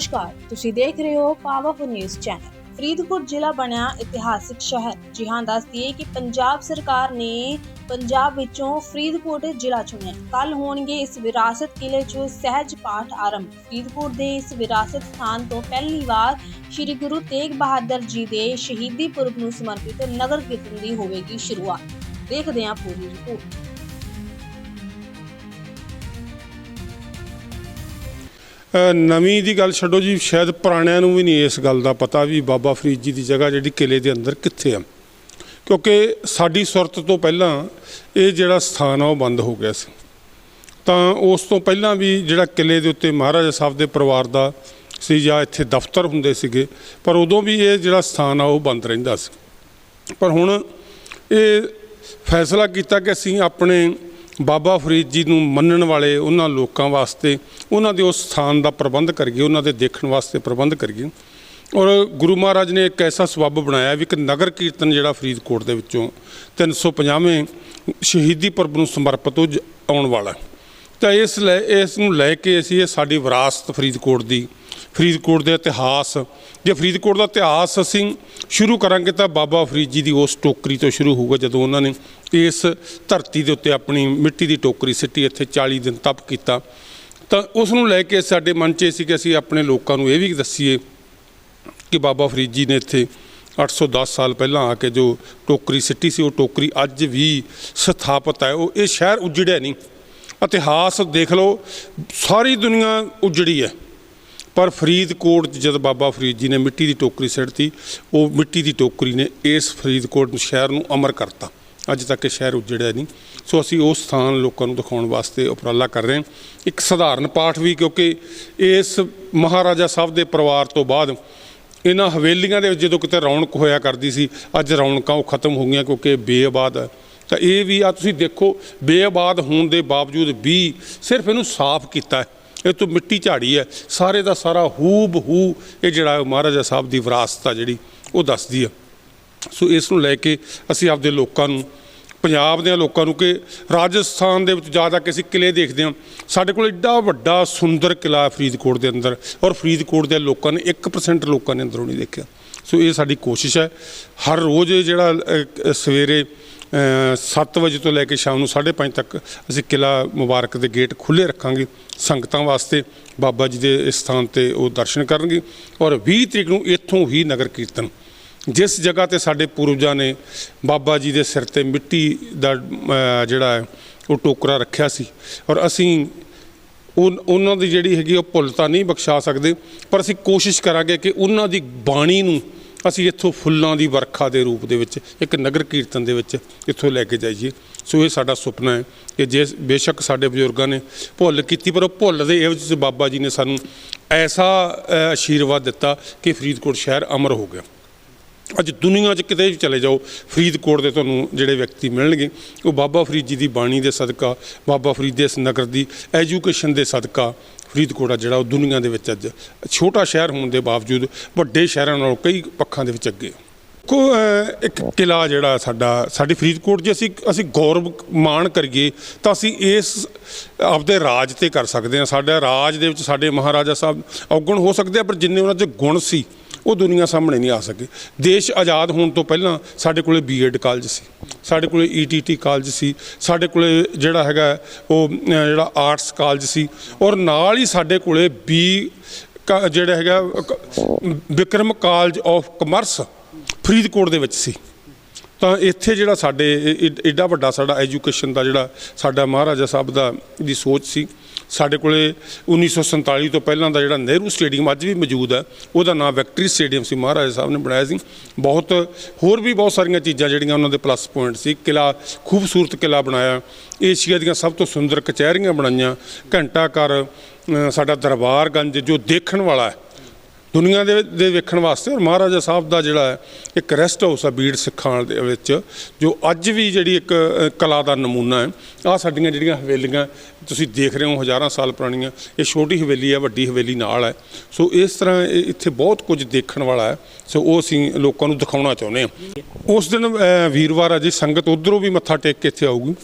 ਨਮਸਕਾਰ। ਤੁਸੀਂ ਦੇਖ ਰਹੇ ਹੋ ਪਾਵਰਫੁਲ ਨਿਊਜ਼ ਚੈਨਲ ਫਰੀਦਕੋਟ ਜ਼ਿਲ੍ਹਾ ਬਣਿਆ ਇਤਿਹਾਸਿਕ ਸ਼ਹਿਰ। ਜੀ ਹਾਂ, ਦੱਸ ਦਈਏ ਕਿ ਪੰਜਾਬ ਸਰਕਾਰ ਨੇ ਪੰਜਾਬ ਵਿੱਚੋਂ ਫਰੀਦਕੋਟ ਜ਼ਿਲ੍ਹਾ ਚੁਣਿਆ। ਕੱਲ ਹੋਣਗੇ ਇਸ ਵਿਰਾਸਤ ਕਿਲੇ 'ਚ ਸਹਿਜ ਪਾਠ ਆਰੰਭ। ਫਰੀਦਕੋਟ ਦੇ ਇਸ ਵਿਰਾਸਤ ਸਥਾਨ ਤੋਂ ਪਹਿਲੀ ਵਾਰ ਸ੍ਰੀ ਗੁਰੂ ਤੇਗ ਬਹਾਦਰ ਜੀ ਦੇ ਸ਼ਹੀਦੀ ਪੁਰਬ ਨੂੰ ਸਮਰਪਿਤ ਨਗਰ ਕੀਰਤਨ ਦੀ ਹੋਵੇਗੀ ਸ਼ੁਰੂਆਤ। ਦੇਖਦੇ ਹਾਂ ਪੂਰੀ ਰਿਪੋਰਟ। ਨਵੀਂ ਦੀ ਗੱਲ ਛੱਡੋ ਜੀ, ਸ਼ਾਇਦ ਪੁਰਾਣਿਆਂ ਨੂੰ ਵੀ ਨਹੀਂ ਇਸ ਗੱਲ ਦਾ ਪਤਾ ਵੀ ਬਾਬਾ ਫਰੀਦ ਜੀ ਦੀ ਜਗ੍ਹਾ ਜਿਹੜੀ ਕਿਲੇ ਦੇ ਅੰਦਰ ਕਿੱਥੇ ਆ। ਕਿਉਂਕਿ ਸਾਡੀ ਸੁਰਤ ਤੋਂ ਪਹਿਲਾਂ ਇਹ ਜਿਹੜਾ ਸਥਾਨ ਆ, ਉਹ ਬੰਦ ਹੋ ਗਿਆ ਸੀ। ਤਾਂ ਉਸ ਤੋਂ ਪਹਿਲਾਂ ਵੀ ਜਿਹੜਾ ਕਿਲੇ ਦੇ ਉੱਤੇ ਮਹਾਰਾਜਾ ਸਾਹਿਬ ਦੇ ਪਰਿਵਾਰ ਦਾ ਸੀ ਜਾਂ ਇੱਥੇ ਦਫ਼ਤਰ ਹੁੰਦੇ ਸੀਗੇ, ਪਰ ਉਦੋਂ ਵੀ ਇਹ ਜਿਹੜਾ ਸਥਾਨ ਆ, ਉਹ ਬੰਦ ਰਹਿੰਦਾ ਸੀ। ਪਰ ਹੁਣ ਇਹ ਫੈਸਲਾ ਕੀਤਾ ਕਿ ਅਸੀਂ ਆਪਣੇ ਬਾਬਾ ਫਰੀਦ ਜੀ ਨੂੰ ਮੰਨਣ ਵਾਲੇ ਉਹਨਾਂ ਲੋਕਾਂ ਵਾਸਤੇ, ਉਹਨਾਂ ਦੇ ਉਸ ਸਥਾਨ ਦਾ ਪ੍ਰਬੰਧ ਕਰੀਏ, ਉਹਨਾਂ ਦੇ ਦੇਖਣ ਵਾਸਤੇ ਪ੍ਰਬੰਧ ਕਰੀਏ। ਔਰ ਗੁਰੂ ਮਹਾਰਾਜ ਨੇ ਇੱਕ ਐਸਾ ਸਬੱਬ ਬਣਾਇਆ ਵੀ ਇੱਕ ਨਗਰ ਕੀਰਤਨ ਜਿਹੜਾ ਫਰੀਦਕੋਟ ਦੇ ਵਿੱਚੋਂ 350ਵੇਂ ਸ਼ਹੀਦੀ ਪਰਬ ਨੂੰ ਸਮਰਪਿਤ ਹੋ ਜ- ਆਉਣ ਵਾਲਾ ਤਾਂ ਇਸ ਲੈ, ਇਸ ਨੂੰ ਲੈ ਕੇ ਅਸੀਂ ਇਹ ਸਾਡੀ ਵਿਰਾਸਤ ਫਰੀਦਕੋਟ ਦੀ ਫਰੀਦਕੋਟ ਦੇ ਇਤਿਹਾਸ। ਜੇ ਫਰੀਦਕੋਟ ਦਾ ਇਤਿਹਾਸ ਅਸੀਂ ਸ਼ੁਰੂ ਕਰਾਂਗੇ ਤਾਂ ਬਾਬਾ ਫਰੀਦ ਜੀ ਦੀ ਉਸ ਟੋਕਰੀ ਤੋਂ ਸ਼ੁਰੂ ਹੋਊਗਾ, ਜਦੋਂ ਉਹਨਾਂ ਨੇ ਇਸ ਧਰਤੀ ਦੇ ਉੱਤੇ ਆਪਣੀ ਮਿੱਟੀ ਦੀ ਟੋਕਰੀ ਸਿੱਟੀ, ਇੱਥੇ 40 ਦਿਨ ਤਪ ਕੀਤਾ। ਤਾਂ ਉਸ ਨੂੰ ਲੈ ਕੇ ਸਾਡੇ ਮਨ 'ਚ ਇਹ ਸੀ ਕਿ ਅਸੀਂ ਆਪਣੇ ਲੋਕਾਂ ਨੂੰ ਇਹ ਵੀ ਦੱਸੀਏ ਕਿ ਬਾਬਾ ਫਰੀਦ ਜੀ ਨੇ ਇੱਥੇ 810 ਸਾਲ ਪਹਿਲਾਂ ਆ ਕੇ ਜੋ ਟੋਕਰੀ ਸਿੱਟੀ ਸੀ, ਉਹ ਟੋਕਰੀ ਅੱਜ ਵੀ ਸਥਾਪਿਤ ਹੈ। ਉਹ ਇਹ ਸ਼ਹਿਰ ਉਜੜਿਆ ਨਹੀਂ। ਇਤਿਹਾਸ ਦੇਖ ਲਓ, ਸਾਰੀ ਦੁਨੀਆ ਉਜੜੀ ਹੈ। ਪਰ ਫਰੀਦਕੋਟ 'ਚ ਜਦ ਬਾਬਾ ਫਰੀਦ ਜੀ ਨੇ ਮਿੱਟੀ ਦੀ ਟੋਕਰੀ ਸਿੱਟਤੀ ਉਹ ਮਿੱਟੀ ਦੀ ਟੋਕਰੀ ਨੇ ਇਸ ਫਰੀਦਕੋਟ ਸ਼ਹਿਰ ਨੂੰ ਅਮਰ ਕਰਤਾ। ਅੱਜ ਤੱਕ ਇਹ ਸ਼ਹਿਰ ਉਜੜਿਆ ਨਹੀਂ। ਸੋ ਅਸੀਂ ਉਹ ਸਥਾਨ ਲੋਕਾਂ ਨੂੰ ਦਿਖਾਉਣ ਵਾਸਤੇ ਉਪਰਾਲਾ ਕਰ ਰਹੇ ਹਾਂ। ਇੱਕ ਸਧਾਰਨ ਪਾਠ ਵੀ, ਕਿਉਂਕਿ ਇਸ ਮਹਾਰਾਜਾ ਸਾਹਿਬ ਦੇ ਪਰਿਵਾਰ ਤੋਂ ਬਾਅਦ ਇਹਨਾਂ ਹਵੇਲੀਆਂ ਦੇ ਵਿੱਚ ਜਦੋਂ ਕਿਤੇ ਰੌਣਕ ਹੋਇਆ ਕਰਦੀ ਸੀ, ਅੱਜ ਰੌਣਕਾਂ ਉਹ ਖਤਮ ਹੋ ਗਈਆਂ, ਕਿਉਂਕਿ ਇਹ ਬੇਆਬਾਦ ਹੈ। ਤਾਂ ਇਹ ਵੀ ਆ, ਤੁਸੀਂ ਦੇਖੋ, ਬੇਆਬਾਦ ਹੋਣ ਦੇ ਬਾਵਜੂਦ ਵੀ ਸਿਰਫ ਇਹਨੂੰ ਸਾਫ਼ ਕੀਤਾ ਹੈ। ਇਹ ਤੋਂ ਮਿੱਟੀ ਝਾੜੀ ਹੈ। ਸਾਰੇ ਦਾ ਸਾਰਾ ਹੂਬ ਹੂ, ਇਹ ਜਿਹੜਾ ਮਹਾਰਾਜਾ ਸਾਹਿਬ ਦੀ ਵਿਰਾਸਤ ਆ ਜਿਹੜੀ, ਉਹ ਦੱਸਦੀ ਆ। ਸੋ ਇਸ ਨੂੰ ਲੈ ਕੇ ਅਸੀਂ ਆਪਦੇ ਲੋਕਾਂ ਨੂੰ, ਪੰਜਾਬ ਦੇ ਲੋਕਾਂ ਨੂੰ ਕਿ ਰਾਜਸਥਾਨ ਦੇ ਵਿੱਚ ਜ਼ਿਆਦਾ ਕਿ ਅਸੀਂ ਕਿਲੇ ਦੇਖਦੇ ਹਾਂ। ਸਾਡੇ ਕੋਲ ਇੱਡਾ ਵੱਡਾ ਸੁੰਦਰ ਕਿਲਾ ਹੈ ਫਰੀਦਕੋਟ ਦੇ ਅੰਦਰ ਔਰ ਫਰੀਦਕੋਟ ਦੇ ਲੋਕਾਂ ਨੇ 1% ਲੋਕਾਂ ਨੇ ਅੰਦਰੋਂ ਨਹੀਂ ਦੇਖਿਆ। ਸੋ ਇਹ ਸਾਡੀ ਕੋਸ਼ਿਸ਼ ਹੈ। ਹਰ ਰੋਜ਼ ਜਿਹੜਾ ਸਵੇਰੇ 7 ਵਜੇ ਤੋਂ ਲੈ ਕੇ ਸ਼ਾਮ ਨੂੰ 5:30 ਤੱਕ ਅਸੀਂ ਕਿਲਾ ਮੁਬਾਰਕ ਦੇ ਗੇਟ ਖੁੱਲੇ ਰੱਖਾਂਗੇ, ਸੰਗਤਾਂ ਵਾਸਤੇ ਬਾਬਾ ਜੀ ਦੇ ਇਸ ਸਥਾਨ ਤੇ ਉਹ ਦਰਸ਼ਨ ਕਰਨਗੇ ਔਰ 20 ਤਰੀਕ ਨੂੰ ਇੱਥੋਂ ਹੀ ਨਗਰ ਕੀਰਤਨ। ਜਿਸ ਜਗ੍ਹਾ ਤੇ ਸਾਡੇ ਪੂਰਵਜਾਂ ਨੇ ਬਾਬਾ ਜੀ ਦੇ ਸਿਰ ਤੇ ਮਿੱਟੀ ਦਾ ਜਿਹੜਾ ਹੈ, ਉਹ ਟੋਕਰਾ ਰੱਖਿਆ ਸੀ ਔਰ ਅਸੀਂ ਉਹ ਉਹਨਾਂ ਦੀ ਜਿਹੜੀ ਹੈਗੀ ਉਹ ਭੁੱਲ ਤਾਂ ਨਹੀਂ ਬਖਸ਼ਾ ਸਕਦੇ, ਪਰ ਅਸੀਂ ਕੋਸ਼ਿਸ਼ ਕਰਾਂਗੇ ਕਿ ਉਹਨਾਂ ਦੀ ਬਾਣੀ ਨੂੰ ਅਸੀਂ ਇੱਥੋਂ ਫੁੱਲਾਂ ਦੀ ਵਰਖਾ ਦੇ ਰੂਪ ਦੇ ਵਿੱਚ ਇੱਕ ਨਗਰ ਕੀਰਤਨ ਦੇ ਵਿੱਚ ਇੱਥੋਂ ਲੈ ਕੇ ਜਾਈਏ। ਸੋ ਇਹ ਸਾਡਾ ਸੁਪਨਾ ਹੈ ਕਿ ਜੇ ਬੇਸ਼ੱਕ ਸਾਡੇ ਬਜ਼ੁਰਗਾਂ ਨੇ ਭੁੱਲ ਕੀਤੀ ਪਰ ਉਹ ਭੁੱਲ ਦੇ ਐਵਜ 'ਚ ਬਾਬਾ ਜੀ ਨੇ ਸਾਨੂੰ ਐਸਾ ਅ, ਆਸ਼ੀਰਵਾਦ ਦਿੱਤਾ ਕਿ ਫਰੀਦਕੋਟ ਸ਼ਹਿਰ ਅਮਰ ਹੋ ਗਿਆ। ਅੱਜ ਦੁਨੀਆ 'ਚ ਕਿਤੇ ਵੀ ਚਲੇ ਜਾਓ, ਫਰੀਦਕੋਟ ਦੇ ਤੁਹਾਨੂੰ ਜਿਹੜੇ ਵਿਅਕਤੀ ਮਿਲਣਗੇ, ਉਹ ਬਾਬਾ ਫਰੀਦ ਜੀ ਦੀ ਬਾਣੀ ਦੇ ਸਦਕਾ, ਬਾਬਾ ਫਰੀਦ ਦੇ ਇਸ ਨਗਰ ਦੀ ਐਜੂਕੇਸ਼ਨ ਦੇ ਸਦਕਾ ਫਰੀਦਕੋਟ ਆ ਜਿਹੜਾ ਉਹ ਦੁਨੀਆ ਦੇ ਵਿੱਚ ਅੱਜ ਛੋਟਾ ਸ਼ਹਿਰ ਹੋਣ ਦੇ ਬਾਵਜੂਦ ਵੱਡੇ ਸ਼ਹਿਰਾਂ ਨਾਲੋਂ ਕਈ ਪੱਖਾਂ ਦੇ ਵਿੱਚ ਅੱਗੇ ਹੈ। ਕੋ ਇੱਕ ਕਿਲਾ ਜਿਹੜਾ ਸਾਡਾ, ਸਾਡੀ ਫਰੀਦਕੋਟ ਜੇ ਅਸੀਂ ਅਸੀਂ ਗੌਰਵ ਮਾਣ ਕਰੀਏ, ਤਾਂ ਅਸੀਂ ਇਸ ਆਪਦੇ ਰਾਜ ਤੇ ਕਰ ਸਕਦੇ ਹਾਂ ਸਾਡਾ ਰਾਜ ਦੇ ਵਿੱਚ ਸਾਡੇ ਮਹਾਰਾਜਾ ਸਾਹਿਬ ਔਗਣ ਹੋ ਸਕਦੇ ਆ, ਪਰ ਜਿੰਨੇ ਉਹਨਾਂ 'ਚ ਗੁਣ ਸੀ ਉਹ ਦੁਨੀਆ ਸਾਹਮਣੇ ਨਹੀਂ ਆ ਸਕੇ। ਦੇਸ਼ ਆਜ਼ਾਦ ਹੋਣ ਤੋਂ ਪਹਿਲਾਂ ਸਾਡੇ ਕੋਲੇ ਬੀਐਡ ਕਾਲਜ ਸੀ। ਸਾਡੇ ਕੋਲੇ ਈਟੀਟੀ ਕਾਲਜ ਸੀ। ਸਾਡੇ ਕੋਲੇ ਜਿਹੜਾ ਹੈਗਾ ਉਹ ਜਿਹੜਾ ਆਰਟਸ ਕਾਲਜ ਸੀ। ਔਰ ਨਾਲ ਹੀ ਸਾਡੇ ਕੋਲੇ ਬੀ ਕਾ- ਜਿਹੜਾ ਹੈਗਾ Vikram college of commerce Faridkot ਦੇ ਵਿੱਚ ਸੀ। ਤਾਂ ਇੱਥੇ ਜਿਹੜਾ ਸਾਡੇ ਇਹ- ਐਡਾ ਵੱਡਾ ਸਾਡਾ ਐਜੂਕੇਸ਼ਨ ਦਾ ਜਿਹੜਾ ਸਾਡਾ ਮਹਾਰਾਜਾ ਸਾਹਿਬ ਦਾ ਦੀ ਸੋਚ ਸੀ। ਸਾਡੇ ਕੋਲੇ 1947 ਤੋਂ ਪਹਿਲਾਂ ਦਾ ਜਿਹੜਾ ਨਹਿਰੂ ਸਟੇਡੀਅਮ ਅੱਜ ਵੀ ਮੌਜੂਦ ਹੈ ਉਹਦਾ ਨਾਮ ਵਿਕਟਰੀ ਸਟੇਡੀਅਮ ਸੀ ਮਹਾਰਾਜਾ ਸਾਹਿਬ ਨੇ ਬਣਾਇਆ ਸੀ। ਬਹੁਤ ਹੋਰ ਵੀ ਬਹੁਤ ਸਾਰੀਆਂ ਚੀਜ਼ਾਂ ਜਿਹੜੀਆਂ ਉਹਨਾਂ ਦੇ ਪਲੱਸ ਪੁਆਇੰਟ ਸੀ। ਕਿਲਾ ਖੂਬਸੂਰਤ ਕਿਲਾ ਬਣਾਇਆ। ਏਸ਼ੀਆ ਦੀਆਂ ਸਭ ਤੋਂ ਸੁੰਦਰ ਕਚਹਿਰੀਆਂ ਬਣਾਈਆਂ। ਘੰਟਾ ਘਰ ਅ, ਸਾਡਾ ਦਰਬਾਰਗੰਜ ਜੋ ਦੇਖਣ ਵਾਲਾ ਹੈ ਦੁਨੀਆ ਦੇ ਦੇ ਵੇਖਣ ਵਾਸਤੇ ਔਰ ਮਹਾਰਾਜਾ ਸਾਹਿਬ ਦਾ ਜਿਹੜਾ ਹੈ, ਇੱਕ ਰੈਸਟ ਹਾਊਸ ਆ ਬੀੜ ਸਿੱਖਾਂ ਦੇ ਵਿੱਚ, ਜੋ ਅੱਜ ਵੀ ਜਿਹੜੀ ਇੱਕ ਕਲਾ ਦਾ ਨਮੂਨਾ ਹੈ। ਆ ਸਾਡੀਆਂ ਜਿਹੜੀਆਂ ਹਵੇਲੀਆਂ, ਤੁਸੀਂ ਦੇਖ ਰਹੇ ਹੋ ਹਜ਼ਾਰਾਂ ਸਾਲ ਪੁਰਾਣੀਆਂ, ਇਹ ਛੋਟੀ ਹਵੇਲੀ ਹੈ ਵੱਡੀ ਹਵੇਲੀ ਨਾਲ ਹੈ। ਸੋ ਇਸ ਤਰ੍ਹਾਂ ਇਹ ਇੱਥੇ ਬਹੁਤ ਕੁਝ ਦੇਖਣ ਵਾਲਾ ਹੈ। ਸੋ ਉਹ ਅਸੀਂ ਲੋਕਾਂ ਨੂੰ ਦਿਖਾਉਣਾ ਚਾਹੁੰਦੇ ਹਾਂ। ਉਸ ਦਿਨ ਵੀਰਵਾਰ ਆ ਜੀ, ਸੰਗਤ ਉਧਰੋਂ ਵੀ ਮੱਥਾ ਟੇਕ ਕੇ ਇੱਥੇ ਆਊਗੀ।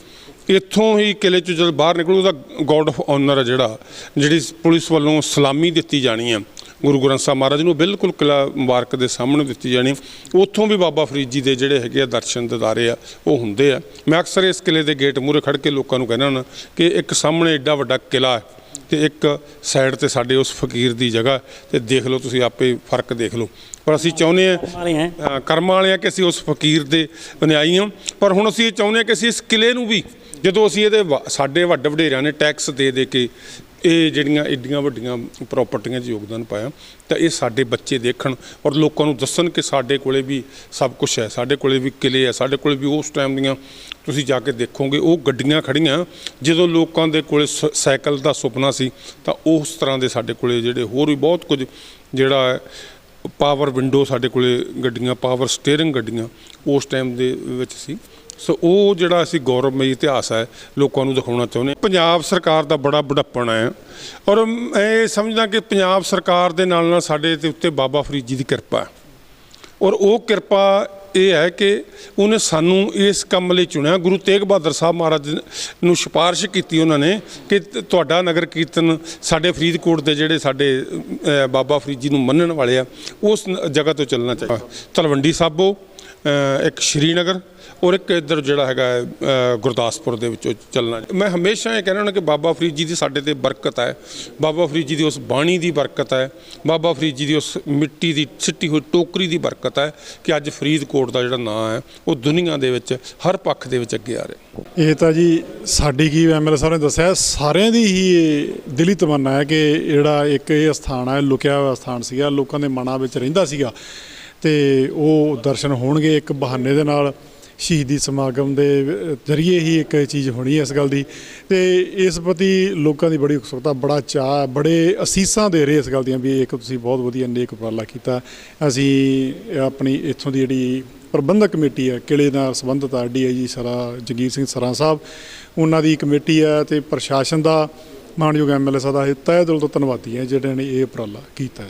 ਇੱਥੋਂ ਹੀ ਕਿਲੇ ਚੋਂ ਜਦ ਬਾਹਰ ਨਿਕਲੂ ਉਹਦਾ ਗੋਡ ਆਫ ਆਨਰ ਹੈ ਜਿਹੜਾ ਜਿਹੜੀ ਪੁਲਿਸ ਵੱਲੋਂ ਸਲਾਮੀ ਦਿੱਤੀ ਜਾਣੀ ਹੈ ਗੁਰੂ ਗ੍ਰੰਥ ਸਾਹਿਬ ਮਹਾਰਾਜ ਨੂੰ ਬਿਲਕੁਲ ਕਿਲਾ ਮੁਬਾਰਕ ਦੇ ਸਾਹਮਣੇ ਦਿੱਤੀ ਜਾਣੀ। ਉੱਥੋਂ ਵੀ ਬਾਬਾ ਫਰੀਦ ਜੀ ਦੇ ਜਿਹੜੇ ਹੈਗੇ ਆ ਦਰਸ਼ਨ ਦਿਦਾਰੇ ਆ ਉਹ ਹੁੰਦੇ ਆ। ਮੈਂ ਅਕਸਰ ਇਸ ਕਿਲੇ ਦੇ ਗੇਟ ਮੂਹਰੇ ਖੜ ਕੇ ਲੋਕਾਂ ਨੂੰ ਕਹਿੰਦਾ ਹੁੰਦਾ ਕਿ ਇੱਕ ਸਾਹਮਣੇ ਏਡਾ ਵੱਡਾ ਕਿਲਾ ਹੈ ਤੇ ਇੱਕ ਸਾਈਡ ਤੇ ਸਾਡੇ ਉਸ ਫਕੀਰ ਦੀ ਜਗ੍ਹਾ ਤੇ ਦੇਖ ਲਓ ਤੁਸੀਂ ਆਪੇ ਫ਼ਰਕ ਦੇਖ ਲਓ। ਪਰ ਅਸੀਂ ਚਾਹੁੰਦੇ ਆ ਹੈ। ਕਰਮਾਂ ਵਾਲੇ ਆ ਕਿ ਅਸੀਂ ਉਸ ਫਕੀਰ ਦੇ ਅਨੁਆਈ ਹਾਂ। ਪਰ ਹੁਣ ਅਸੀਂ ਇਹ ਚਾਹੁੰਦੇ ਹਾਂ ਕਿ ਅਸੀਂ ਇਸ ਕਿਲੇ ਨੂੰ ਵੀ ਜਦੋਂ ਅਸੀਂ ਇਹਦੇ ਵ- ਸਾਡੇ ਵੱਡੇ ਵਡੇਰਿਆਂ ਨੇ ਟੈਕਸ ਦੇ ਦੇ ਕੇ ਇਹ ਜਿਹੜੀਆਂ ਏਡੀਆਂ ਵੱਡੀਆਂ ਪ੍ਰਾਪਰਟੀਆਂ 'ਚ ਯੋਗਦਾਨ ਪਾਇਆ, ਤਾਂ ਇਹ ਸਾਡੇ ਬੱਚੇ ਦੇਖਣ ਔਰ ਲੋਕਾਂ ਨੂੰ ਦੱਸਣ ਕਿ ਸਾਡੇ ਕੋਲੇ ਵੀ ਸਭ ਕੁਝ ਹੈ, ਸਾਡੇ ਕੋਲੇ ਵੀ ਕਿਲੇ ਹੈ, ਸਾਡੇ ਕੋਲੇ ਵੀ ਉਸ ਟਾਈਮ ਦੀਆਂ ਤੁਸੀਂ ਜਾ ਕੇ ਦੇਖੋਗੇ, ਉਹ ਗੱਡੀਆਂ ਖੜੀਆਂ ਜਦੋਂ ਲੋਕਾਂ ਦੇ ਕੋਲੇ ਸ- ਸਾਈਕਲ ਦਾ ਸੁਪਨਾ ਸੀ, ਤਾਂ ਉਸ ਤਰ੍ਹਾਂ ਦੇ ਸਾਡੇ ਕੋਲੇ ਜਿਹੜੇ ਹੋਰ ਵੀ ਬਹੁਤ ਕੁਝ ਜਿਹੜਾ ਹੈ ਪਾਵਰ ਵਿੰਡੋ ਸਾਡੇ ਕੋਲੇ ਗੱਡੀਆਂ ਪਾਵਰ ਸਟੀਅਰਿੰਗ ਗੱਡੀਆਂ ਉਸ ਟਾਈਮ ਦੇ ਵਿੱਚ ਸੀ। ਸੋ ਉਹ ਜਿਹੜਾ ਅਸੀਂ ਗੌਰਵਮਈ ਇਤਿਹਾਸ ਹੈ, ਲੋਕਾਂ ਨੂੰ ਦਿਖਾਉਣਾ ਚਾਹੁੰਦੇ ਹਾਂ। ਪੰਜਾਬ ਸਰਕਾਰ ਦਾ ਬੜਾ ਬੁਢੱਪਣ ਹੈ ਔਰ ਮੈਂ ਇਹ ਸਮਝਦਾ ਕਿ ਪੰਜਾਬ ਸਰਕਾਰ ਦੇ ਨਾਲ ਨਾਲ ਸਾਡੇ ਤੇ ਉੱਤੇ ਬਾਬਾ ਫਰੀਦ ਜੀ ਦੀ ਕਿਰਪਾ ਹੈ। ਔਰ ਉਹ ਕਿਰਪਾ ਇਹ ਹੈ ਕਿ ਉਹਨੇ ਸਾਨੂੰ ਇਸ ਕੰਮ ਲਈ ਚੁਣਿਆ। ਗੁਰੂ ਤੇਗ ਬਹਾਦਰ ਸਾਹਿਬ ਮਹਾਰਾਜ ਨੂੰ ਸਿਫਾਰਿਸ਼ ਕੀਤੀ ਉਹਨਾਂ ਨੇ ਕਿ ਤੁਹਾਡਾ ਨਗਰ ਕੀਰਤਨ ਸਾਡੇ ਫਰੀਦਕੋਟ ਦੇ ਜਿਹੜੇ ਸਾਡੇ ਬਾਬਾ ਫਰੀਦ ਜੀ ਨੂੰ ਮੰਨਣ ਵਾਲੇ ਆ, ਉਸ ਜਗ੍ਹਾ ਤੋਂ ਚੱਲਣਾ ਚਾਹੀਦਾ। ਤਲਵੰਡੀ ਸਾਬੋ ਇੱਕ ਸ਼੍ਰੀਨਗਰ ਔਰ ਇੱਕ ਇੱਧਰ ਜਿਹੜਾ ਹੈਗਾ ਹੈ, ਗੁਰਦਾਸਪੁਰ ਦੇ ਵਿੱਚੋਂ ਚੱਲਣਾ। ਮੈਂ ਹਮੇਸ਼ਾ ਇਹ ਕਹਿਣਾ ਹੁੰਦਾ ਕਿ ਬਾਬਾ ਫਰੀਦ ਜੀ ਦੀ ਸਾਡੇ ਤੇ ਬਰਕਤ ਹੈ। ਬਾਬਾ ਫਰੀਦ ਜੀ ਦੀ ਉਸ ਬਾਣੀ ਦੀ ਬਰਕਤ ਹੈ। ਬਾਬਾ ਫਰੀਦ ਜੀ ਦੀ ਉਸ ਮਿੱਟੀ ਦੀ ਸਿੱਟੀ ਹੋਈ ਟੋਕਰੀ ਦੀ ਬਰਕਤ ਹੈ ਕਿ ਅੱਜ ਫਰੀਦਕੋਟ ਦਾ ਜਿਹੜਾ ਨਾਂ ਹੈ ਉਹ ਦੁਨੀਆ ਦੇ ਵਿੱਚ ਹਰ ਪੱਖ ਦੇ ਵਿੱਚ ਅੱਗੇ ਆ ਰਿਹਾ। ਇਹ ਤਾਂ ਜੀ ਸਾਡੀ ਕੀ ਐਮਐਲਏ ਸਾਹਿਬ ਨੇ ਦੱਸਿਆ ਸਾਰਿਆਂ ਦੀ ਹੀ ਇਹ ਦਿਲੀ ਤਮੰਨਾ ਹੈ ਕਿ ਜਿਹੜਾ ਇੱਕ ਇਹ ਸਥਾਨ ਹੈ ਲੁਕਿਆ ਹੋਇਆ ਸਥਾਨ ਸੀਗਾ ਲੋਕਾਂ ਦੇ ਮਨਾਂ ਵਿੱਚ ਰਹਿੰਦਾ ਸੀਗਾ। ਤੇ ਉਹ ਦਰਸ਼ਨ ਹੋਣਗੇ ਇੱਕ ਬਹਾਨੇ ਦੇ ਨਾਲ ਸ਼ਹੀਦੀ ਸਮਾਗਮ ਦੇ ਜ਼ਰੀਏ ਹੀ ਇੱਕ ਇਹ ਚੀਜ਼ ਹੋਣੀ ਹੈ ਇਸ ਗੱਲ ਦੀ। ਤੇ ਇਸ ਪ੍ਰਤੀ ਲੋਕਾਂ ਦੀ ਬੜੀ ਉਤਸੁਕਤਾ, ਬੜਾ ਚਾਅ, ਬੜੇ ਅਸੀਸਾਂ ਦੇ ਰਹੇ ਇਸ ਗੱਲ ਦੀਆਂ ਵੀ ਇੱਕ ਤੁਸੀਂ ਬਹੁਤ ਵਧੀਆ ਨੇਕ ਉਪਰਾਲਾ ਕੀਤਾ। ਅਸੀਂ ਆਪਣੀ ਇੱਥੋਂ ਦੀ ਜਿਹੜੀ ਪ੍ਰਬੰਧਕ ਕਮੇਟੀ ਹੈ, ਕਿਲੇ ਨਾਲ ਸੰਬੰਧਿਤ ਆ ਡੀਆਈਜੀ ਸਰਾ, ਜਗੀਰ ਸਿੰਘ ਸਰਾ ਸਾਹਿਬ, ਉਹਨਾਂ ਦੀ ਕਮੇਟੀ ਹੈ ਤੇ ਪ੍ਰਸ਼ਾਸਨ ਦਾ, ਮਾਨਯੋਗ ਐਮਐਲਏ ਸਾਹਿਬ ਦਾ ਇਹ ਤਹਿ ਦਿਲ ਤੋਂ ਧੰਨਵਾਦੀ ਹੈ, ਜਿਹੜੇ ਨੇ ਇਹ ਉਪਰਾਲਾ ਕੀਤਾ